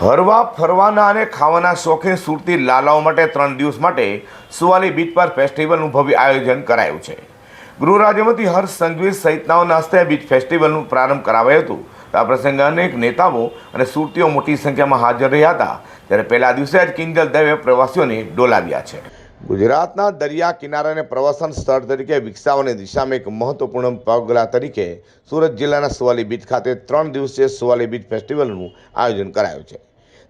હરવા, ફરવાના અને ખાવાના શોખીન સુરતી લાલાઓ માટે ત્રણ દિવસ માટે સુવાલી બીચ પર ફેસ્ટિવલનું ભવ્ય આયોજન કરાયું છે. ગૃહ રાજ્યમંત્રી હર્ષ સંઘવી સહિતનાઓના હસ્તે બીચ ફેસ્ટિવલનું પ્રારંભ કરાવાયું હતું. આ પ્રસંગે અનેક નેતાઓ અને સુરતીઓ મોટી સંખ્યામાં હાજર રહ્યા હતા. ત્યારે પહેલા દિવસે જ કિંજલ દવે પ્રવાસીઓને ડોલાવ્યા છે. ગુજરાતના દરિયા કિનારાને પ્રવાસન સ્થળ તરીકે વિકસાવવાની દિશામાં એક મહત્વપૂર્ણ પગલા તરીકે સુરત જિલ્લાના સુવાલી બીચ ખાતે ત્રણ દિવસીય સુવાલી બીચ ફેસ્ટિવલનું આયોજન કરાયું છે.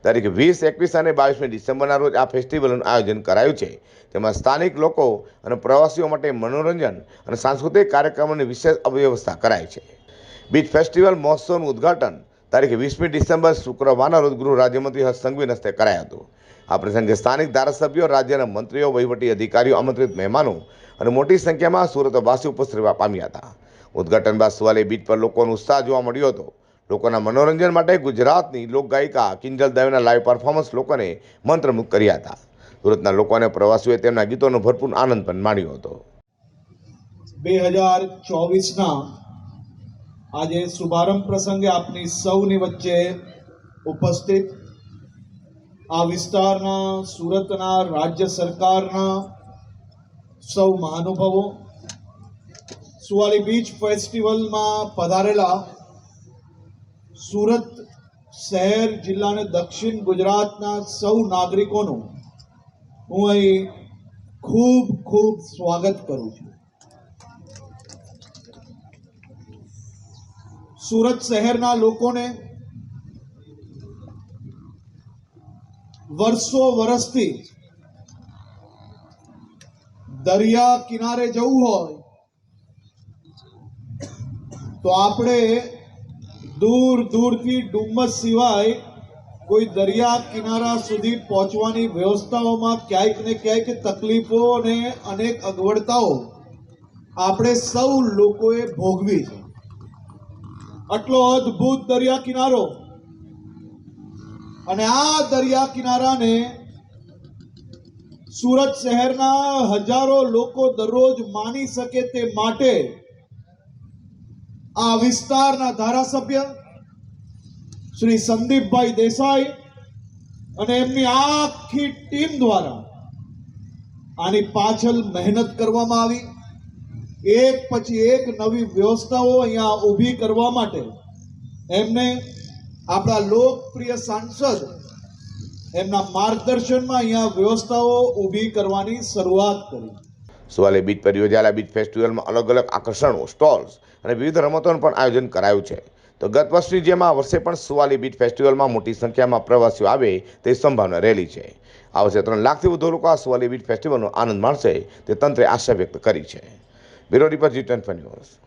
તારીખ વીસ, એકવીસ અને બાવીસમી ડિસેમ્બરના રોજ આ ફેસ્ટિવલનું આયોજન કરાયું છે. તેમાં સ્થાનિક લોકો અને પ્રવાસીઓ માટે મનોરંજન અને સાંસ્કૃતિક કાર્યક્રમોની વિશેષ અવ્યવસ્થા કરાઈ છે. બીચ ફેસ્ટિવલ મહોત્સવનું ઉદ્ઘાટન તારીખ વીસમી ડિસેમ્બર શુક્રવારના રોજ ગૃહ રાજ્યમંત્રી હર્ષ સંઘવીના હસ્તે કરાયું હતું. આ પ્રસંગે સ્થાનિક ધારાસભ્યો રાજ્યના મંત્રીઓ, વહીવટી અધિકારીઓ, આમંત્રિત મહેમાનો અને મોટી સંખ્યામાં સુરતવાસી ઉપસ્થિત પામ્યા હતા. ઉદ્ઘાટન બાદ સુવાલી બીચ પર લોકોનો ઉત્સાહ જોવા મળ્યો હતો. લોકોના મનોરંજન માટે ગુજરાતની લોકગાયિકા કિંજલ દવેના લાઈવ પરફોર્મન્સ લોકોને મંત્રમુગ્ધ કર્યા હતા. સુરતના લોકો અને પ્રવાસીઓએ તેમના ગીતોનો ભરપૂર આનંદ પણ માણ્યો હતો. બે હજાર ચોવીસના આજે શુભારંભ પ્રસંગે આપની સૌની વચ્ચે ઉપસ્થિત આ વિસ્તારના, સુરતના રાજ્ય સરકારના સૌ મહાનુભાવો સુવાલી બીચ ફેસ્ટિવલમાં પધારેલા સુરત શહેર જિલ્લાને દક્ષિણ ગુજરાતના સૌ નાગરિકોનું હું અહીં ખૂબ ખૂબ સ્વાગત કરું છું. સુરત શહેરના લોકોને વર્ષો વર્ષથી દરિયા કિનારે જવું હોય તો આપણે દૂર દૂરથી ડુમ્મસ સિવાય કોઈ દરિયા કિનારા સુધી પહોંચવાની વ્યવસ્થાઓમાં ક્યાંક ને ક્યાંક તકલીફો અને અનેક અગવડતાઓ આપણે સૌ લોકોએ ભોગવી છે. આટલો અદ્ભુત દરિયા કિનારો અને આ દરિયા કિનારાને સુરત શહેરના હજારો લોકો દરરોજ માણી શકે તે માટે આ વિસ્તારના ધારાસભ્ય શ્રી સંદીપભાઈ દેસાઈ અને એમની આખી ટીમ દ્વારા આની પાછળ મહેનત કરવામાં આવી. એક પછી એક નવી વ્યવસ્થાઓ અહીંયા ઊભી કરવા માટે એમને આપણા લોકપ્રિય સાંસદ એમના માર્ગદર્શનમાં અહીંયા વ્યવસ્થાઓ ઊભી કરવાની શરૂઆત કરી. સુવાલી બીચ પર યોજાયેલા બીચ ફેસ્ટિવલમાં અલગ અલગ આકર્ષણો, સ્ટોલ્સ અને વિવિધ રમતોનું પણ આયોજન કરાયું છે. તો ગત વર્ષની જેમ આ વર્ષે પણ સુવાલી બીચ ફેસ્ટિવલમાં મોટી સંખ્યામાં પ્રવાસીઓ આવે તે સંભાવના રહેલી છે. આ વર્ષે ત્રણ લાખથી વધુ લોકો આ સુવાલી બીચ ફેસ્ટિવલનો આનંદ માણશે તે તંત્રે આશા વ્યક્ત કરી છે. Bureau report G twenty news.